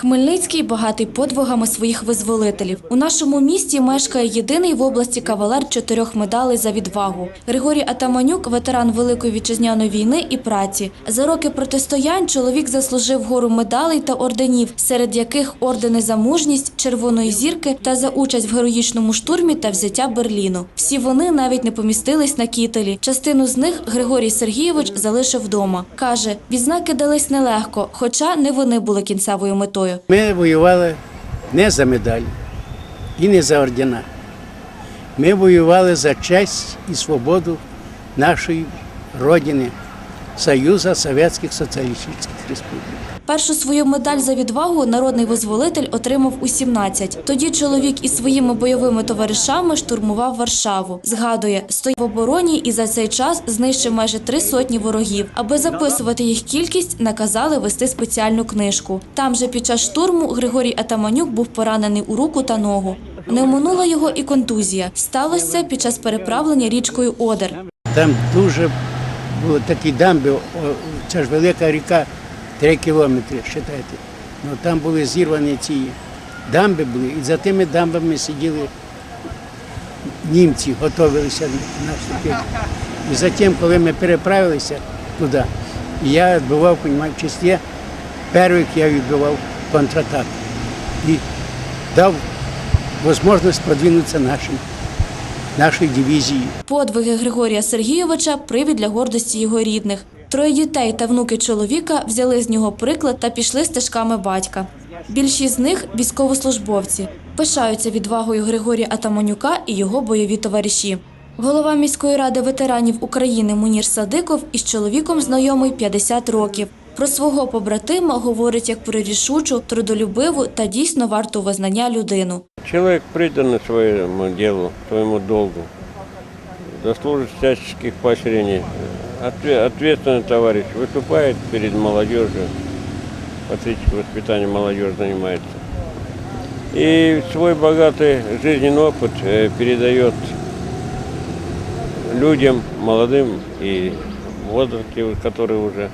Хмельницький багатий подвигами своїх визволителів. У нашому місті мешкає єдиний в області кавалер чотирьох медалей за відвагу. Григорій Атаманюк, ветеран Великої вітчизняної війни і праці. За роки протистоянь чоловік заслужив гору медалей та орденів, серед яких ордени за мужність, червоної зірки та за участь в героїчному штурмі та взяття Берліну. Всі вони навіть не помістились на кітелі. Частину з них Григорій Сергійович залишив вдома. Каже, відзнаки дались нелегко, хоча не вони були кінцевою метою. Ми воювали не за медалі і не за ордена. Ми воювали за честь і свободу нашої родини, Союзу Совєтських Соціалістичних Республік. Першу свою медаль за відвагу народний визволитель отримав у 17. Тоді чоловік із своїми бойовими товаришами штурмував Варшаву. Згадує, стояв в обороні і за цей час знищив майже три сотні ворогів. Аби записувати їх кількість, наказали вести спеціальну книжку. Там же під час штурму Григорій Атаманюк був поранений у руку та ногу. Не оминула його і контузія. Сталося під час переправлення річкою Одер. Там дуже були такі дамби, це ж велика ріка, 3 кілометри, вважайте. Ну, там були зірвані ці дамби були, і за тими дамбами сиділи німці, готувалися наступити. І затім, коли ми переправилися туди, я відбивав, розумієте, в перших я відбивав контратаку. І дав можливість продвинутися нашим, нашій дивізії. Подвиги Григорія Сергійовича привід для гордості його рідних. Троє дітей та внуки чоловіка взяли з нього приклад та пішли стежками батька. Більшість з них військовослужбовці. Пишаються відвагою Григорія Атаманюка і його бойові товариші. Голова міської ради ветеранів України Мунір Садиков із чоловіком знайомий 50 років. Про свого побратима говорить як про рішучу, трудолюбиву та дійсно варту визнання людину. Человек преданный своему делу, своему долгу, заслужит всяческих поощрений. Отве- Ответственный товарищ выступает перед молодежью, воспитанием молодежь занимается. И свой богатый жизненный опыт э, передает людям, молодым и возрасте, которые уже,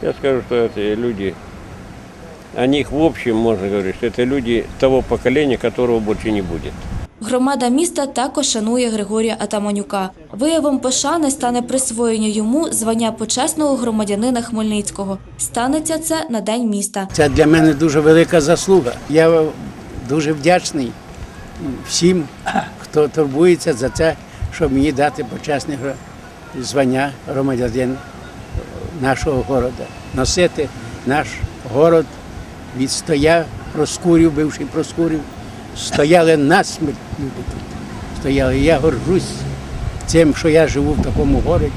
я скажу, что это люди, о них в общем можно говорить, что это люди того поколения, которого больше не будет. Громада міста також шанує Григорія Атаманюка. Виявом пошани стане присвоєння йому звання почесного громадянина Хмельницького. Станеться це на день міста. Це для мене дуже велика заслуга. Я дуже вдячний всім, хто турбується за це, щоб мені дати почесне звання громадянин нашого города. Носити наш город відстояв Проскурів, бивший Проскурів. Стояли насмерть люди тут. Стояли. Я горжусь тим, що я живу в такому городі.